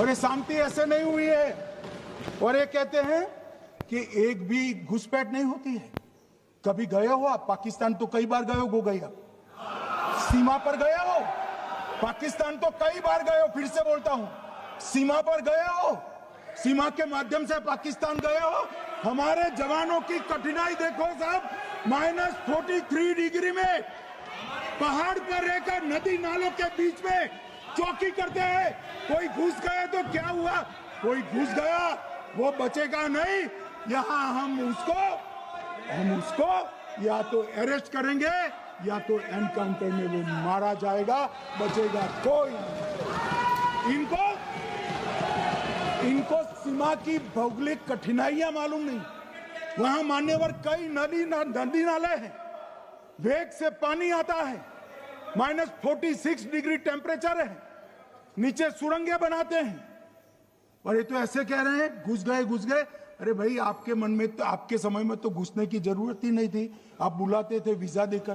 और ये शांति ऐसे नहीं हुई है। और ये कहते हैं कि एक भी घुसपैठ नहीं होती है। कभी गए हो आप? पाकिस्तान तो कई बार गए हो गो गई सीमा पर गए हो? पाकिस्तान तो कई बार गए हो, फिर से बोलता हूँ। सीमा पर गए हो? सीमा के माध्यम से पाकिस्तान गए हो? हमारे जवानों की कठिनाई देखो साहब, माइनस फोर्टी थ्री डिग्री में पहाड़ पर रहकर नदी नालों के बीच में चौकी करते हैं। कोई घुस गए तो क्या हुआ? कोई घुस गया, वो बचेगा नहीं। यहाँ हम उसको हम उसको या तो अरेस्ट करेंगे, या तो एनकाउंटर में वो मारा जाएगा, बचेगा कोई। इनको इनको सीमा की भौगोलिक कठिनाइयाँ मालूम नहीं। वहाँ मान्यवर कई नदी नदी नाले हैं। वेग से पानी आता है। Minus forty six degree temperature है। नीचे सुरंगे बनाते हैं। और ये तो ऐसे कह रहे हैं, घुस गए घुस गए। अरे भाई, आपके मन में तो आपके समय में तो घुसने की ज़रूरत ही नहीं थी। आप बुलाते थे वीज़ा देकर।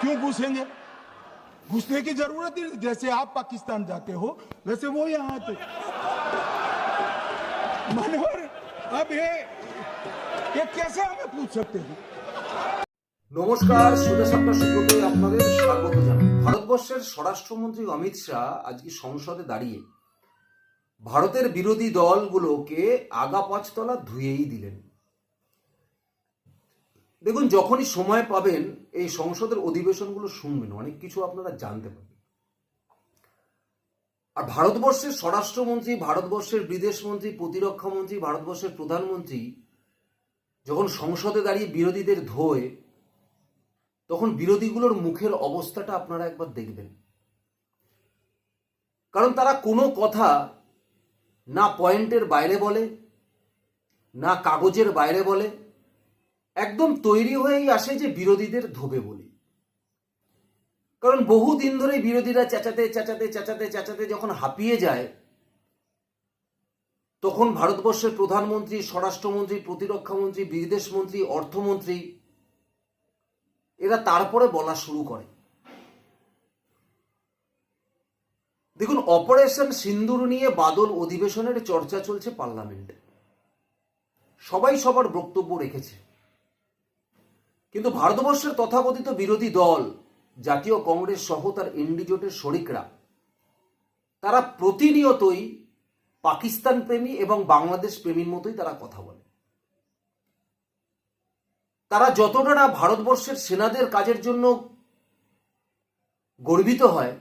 क्यों घुसेंगे? घुसने की ज़रूरत ही जैसे आप पाकिस्तान जाते हो, वैसे वो यहाँ आते मनोहर अब ये ये कैसे हमें पूछ सकते हैं? নমস্কার সুদেশ আপনার সুব্রতই আপনাদের স্বাগত জানাই। ভারতবর্ষের স্বরাষ্ট্রমন্ত্রী অমিত শাহ আজকে সংসদে দাঁড়িয়ে ভারতের বিরোধী দলগুলোকে আগা পাঁচতলা ধুয়েই দিলেন। দেখুন, যখনই সময় পাবেন, এই সংসদের অধিবেশনগুলো শুনবেন, অনেক কিছু আপনারা জানতে পারবেন। আর ভারতবর্ষের স্বরাষ্ট্রমন্ত্রী, ভারতবর্ষের বিদেশমন্ত্রী প্রতিরক্ষা মন্ত্রী ভারতবর্ষের প্রধানমন্ত্রী যখন সংসদে দাঁড়িয়ে বিরোধীদের ধোয় তখন বিরোধীগুলোর মুখের অবস্থাটা আপনারা একবার দেখবেন। কারণ তারা কোনো কথা না পয়েন্টের বাইরে বলে, না কাগজের বাইরে বলে, একদম তৈরি হয়েই আসে যে বিরোধীদের ধোবে বলি। কারণ বহু দিন ধরে বিরোধীরা চেঁচাতে চেঁচাতে চেঁচাতে চেঁচাতে যখন হাঁপিয়ে যায়, তখন ভারতবর্ষের প্রধানমন্ত্রী, স্বরাষ্ট্রমন্ত্রী, প্রতিরক্ষামন্ত্রী, বিদেশমন্ত্রী, অর্থমন্ত্রী এরা তারপরে বলা শুরু করে। দেখুন, অপারেশন সিন্দুর নিয়ে বাদল অধিবেশনের চর্চা চলছে পার্লামেন্টে। সবাই সবার বক্তব্য রেখেছে। কিন্তু ভারতবর্ষের তথাকথিত বিরোধী দল, জাতীয় কংগ্রেস সহ তার ইন্ডিজোটের শরিকরা, তারা প্রতিনিয়তই পাকিস্তান প্রেমী এবং বাংলাদেশ প্রেমীর মতোই তারা কথা বলে। তারা যতটা না ভারতবর্ষের সেনাদের কাজের জন্য গর্বিত হয়,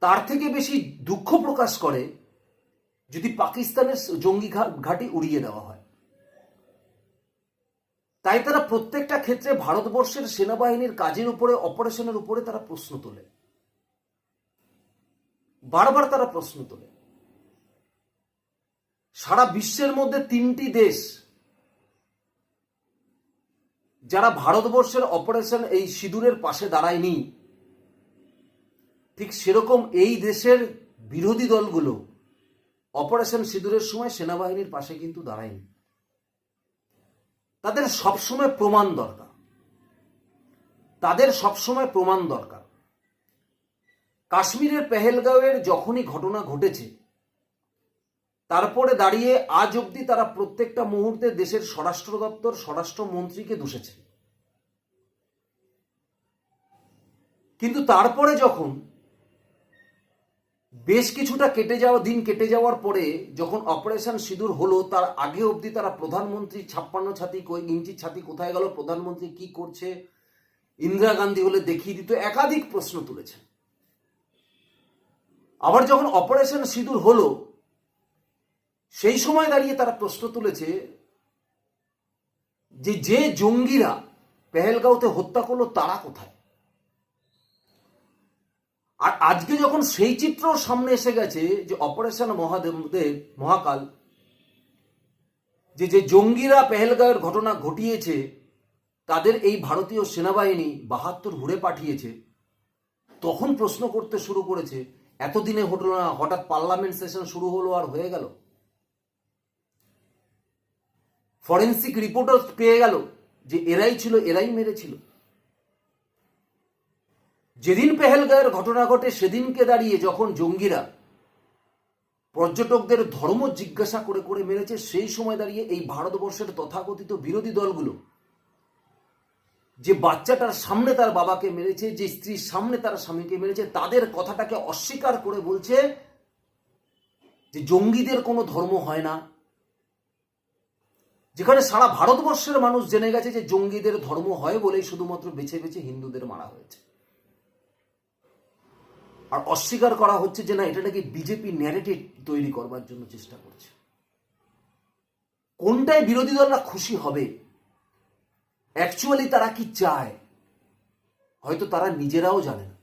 তার থেকে বেশি দুঃখ প্রকাশ করে যদি পাকিস্তানের জঙ্গি ঘাঁটি উড়িয়ে দেওয়া হয়। তাই তারা প্রত্যেকটা ক্ষেত্রে ভারতবর্ষের সেনাবাহিনীর কাজের উপরে, অপারেশনের উপরে তারা প্রশ্ন তোলে। বারবার তারা প্রশ্ন তোলে। সারা বিশ্বের মধ্যে তিনটি দেশ যারা ভারতবর্ষের অপারেশন এই সিঁদুরের পাশে দাঁড়ায়নি, ঠিক সেরকম এই দেশের বিরোধী দলগুলো অপারেশন সিঁদুরের সময় সেনাবাহিনীর পাশে কিন্তু দাঁড়ায়নি। তাদের সবসময় প্রমাণ দরকার। তাদের সবসময় প্রমাণ দরকার। কাশ্মীরের পেহেলগাঁওয়ের যখনই ঘটনা ঘটেছে তারপরে দাঁড়িয়ে আজ অবধি তারা প্রত্যেকটা মুহূর্তে দেশের স্বরাষ্ট্র দপ্তর স্বরাষ্ট্রমন্ত্রীকে দোষেছে। কিন্তু তারপরে যখন বেশ কিছুটা কেটে যাওয়া, দিন কেটে যাওয়ার পরে যখন অপারেশন সিঁদুর হলো, তার আগে অবধি তারা প্রধানমন্ত্রী ছাপ্পান্ন ছাতি ইঞ্চি ছাতি কোথায় গেল, প্রধানমন্ত্রী কি করছে, ইন্দিরা গান্ধী হলে দেখিয়ে দিত, একাধিক প্রশ্ন তুলেছেন আবার যখন অপারেশন সিঁদুর হলো সেই সময় দাঁড়িয়ে তারা প্রশ্ন তুলেছে যে যে জঙ্গিরা পেহেলগাঁওতে হত্যা করল, তারা কোথায়? আর আজকে যখন সেই চিত্র সামনে এসে গেছে যে অপারেশন মহাদেব মহাকাল, যে যে জঙ্গিরা পেহেলগাঁওয়ের ঘটনা ঘটিয়েছে, তাদের এই ভারতীয় সেনাবাহিনী বাহাত্তর ঘুরে পাঠিয়েছে, তখন প্রশ্ন করতে শুরু করেছে, এতদিনে হলো না হঠাৎ পার্লামেন্ট সেশন শুরু হলো আর হয়ে গেল? ফরেন্সিক রিপোর্টও পেয়ে গেল যে এরাই ছিল, এরাই মেরেছিল। যেদিন পেহেলগাঁয়ের ঘটনা ঘটে, সেদিনকে দাঁড়িয়ে যখন জঙ্গিরা পর্যটকদের ধর্ম জিজ্ঞাসা করে করে মেরেছে, সেই সময় দাঁড়িয়ে এই ভারতবর্ষের তথাকথিত বিরোধী দলগুলো যে বাচ্চাটার সামনে তার বাবাকে মেরেছে, যে স্ত্রীর সামনে তার স্বামীকে মেরেছে, তাদের কথাটাকে অস্বীকার করে বলছে যে জঙ্গিদের কোনো ধর্ম হয় না। যেখানে সারা ভারতবর্ষের মানুষ জেনে গেছে যে জঙ্গিদের ধর্ম হয় বলেই শুধুমাত্র বেছে বেছে হিন্দুদের মারা হয়েছে। আর অস্বীকার করা হচ্ছে যে না, এটা নাকি বিজেপি ন্যারেটিভ তৈরি করবার জন্য চেষ্টা করছে। কোনটায় বিরোধী দলরা খুশি হবে? অ্যাকচুয়ালি তারা কি চায়? হয়তো তারা নিজেরাও জানে না।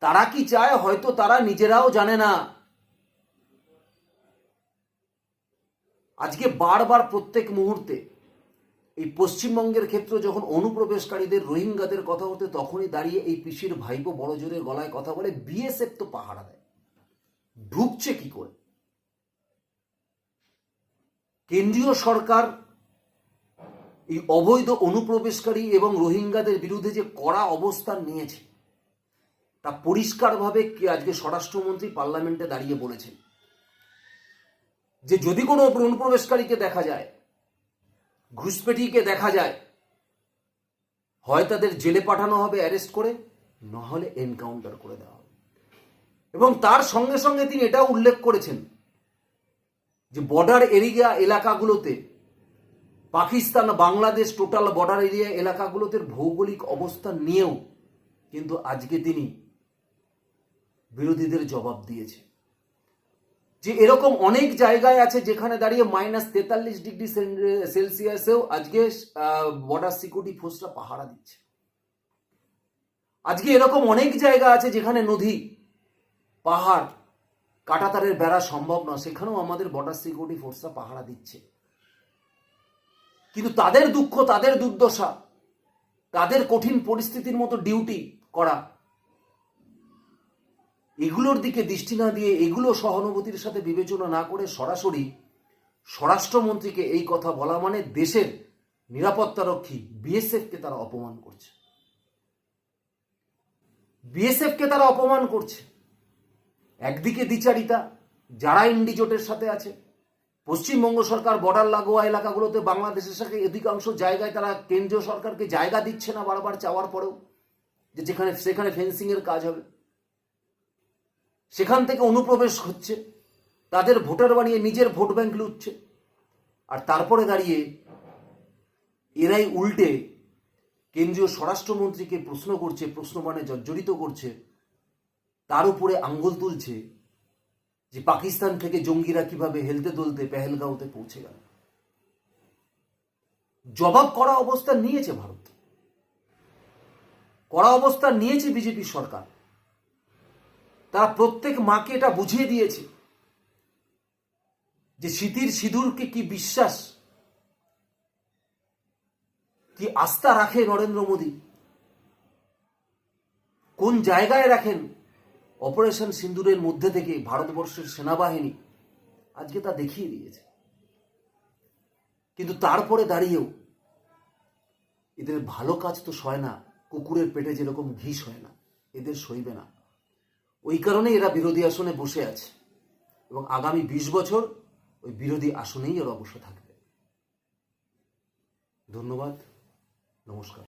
তারা কি চায়? হয়তো তারা নিজেরাও জানে না। আজকে বারবার প্রত্যেক মুহূর্তে এই পশ্চিমবঙ্গের ক্ষেত্রে যখন অনুপ্রবেশকারীদের, রোহিঙ্গাদের কথা হতে তখনই দাঁড়িয়ে এই পিসির ভাইপো বড় জোরে গলায় কথা বলে, বিএসএফ তো পাহারা দেয়। ঢুকছে কি করে? কেন্দ্রীয় সরকার এই অবৈধ অনুপ্রবেশকারী এবং রোহিঙ্গাদের বিরুদ্ধে যে কড়া অবস্থান নিয়েছে, তা পরিষ্কারভাবে কি আজকে স্বরাষ্ট্রমন্ত্রী পার্লামেন্টে দাঁড়িয়ে বলেছেন। যে যদি কোনো অনুপ্রবেশকারীকে দেখা যায়, ঘুষপেটিকে দেখা যায়, হয় তাদের জেলে পাঠানো হবে, অ্যারেস্ট করে, নাহলে এনকাউন্টার করে দেওয়া হবে। এবং তার সঙ্গে সঙ্গে তিনি এটাও উল্লেখ করেছেন যে বর্ডার এরিয়া এলাকাগুলোতে, Pakistan, Bangladesh total border area এলাকাগুলোতে ভৌগোলিক অবস্থান নিয়েও কিন্তু আজকে তিনি বিরোধীদের জবাব দিয়েছে যে এরকম অনেক জায়গায় আছে যেখানে দাঁড়িয়ে মাইনাস তেতাল্লিশ ডিগ্রি সেলসিয়াসেও আজকে বর্ডার সিকিউরিটি ফোর্সরা পাহারা দিচ্ছে। আজকে এরকম অনেক জায়গা আছে যেখানে নদী, পাহাড়, কাটাতারের বেড়া সম্ভব নয়। সেখানেও আমাদের বর্ডার সিকিউরিটি ফোর্সরা পাহারা দিচ্ছে। কিন্তু তাদের দুঃখ, তাদের দুর্দশা, তাদের কঠিন পরিস্থিতির মতো ডিউটি করা এগুলোর দিকে দৃষ্টি না দিয়ে এগুলো সহানুভূতির সাথে বিবেচনা না করে সরাসরি স্বরাষ্ট্রমন্ত্রীকে এই কথা বলা মানে দেশের নিরাপত্তারক্ষী বিএসএফকে তারা অপমান করছে। বিএসএফকে তারা অপমান করছে। একদিকে দ্বিচারিতা, যারা ইন্ডিজোটের সাথে আছে, পশ্চিমবঙ্গ সরকার বর্ডার লাগোয়া এলাকাগুলোতে বাংলাদেশের সাথে অধিকাংশ জায়গায় তারা কেন্দ্রীয় সরকারকে জায়গা দিচ্ছে না বারবার চাওয়ার পরেও, যে যেখানে সেখানে ফেন্সিং এর কাজ হবে। সেখান থেকে অনুপ্রবেশ হচ্ছে, তাদের ভোটার বানিয়ে নিজের ভোট ব্যাংক লুটছে, আর তারপরে দাঁড়িয়ে এরাই উল্টে কেন্দ্রীয় স্বরাষ্ট্রমন্ত্রীকে প্রশ্ন করছে, প্রশ্ন মানে জর্জরিত করছে, তার উপরে আঙ্গুল তুলছে যে পাকিস্তান থেকে জঙ্গিরা কীভাবে হেলতে দলতে পেহেলগাঁওতে পৌঁছে গেল। জবাব করা অবস্থান নিয়েছে ভারত। কড়া অবস্থান নিয়েছে বিজেপি সরকার। তারা প্রত্যেক মাকে এটা বুঝিয়ে দিয়েছে যে স্মৃতির সিঁদুরকে কি বিশ্বাস, কি আস্থা রাখে নরেন্দ্র মোদী? কোন জায়গায় রাখেন অপারেশন সিন্দুরের মধ্যে থেকে ভারতবর্ষের সেনাবাহিনী? আজকে তা দেখিয়ে দিয়েছে। কিন্তু তারপরে দাঁড়িয়েও এদের ভালো কাজ তো সয় না, কুকুরের পেটে যেরকম ঘি সয় না, এদের সইবে না। ওই কারণেই এরা বিরোধী আসনে বসে আছে। এবং আগামী বিশ বছর ওই বিরোধী আসনেই এরা অবশ্য থাকবে। ধন্যবাদ। নমস্কার।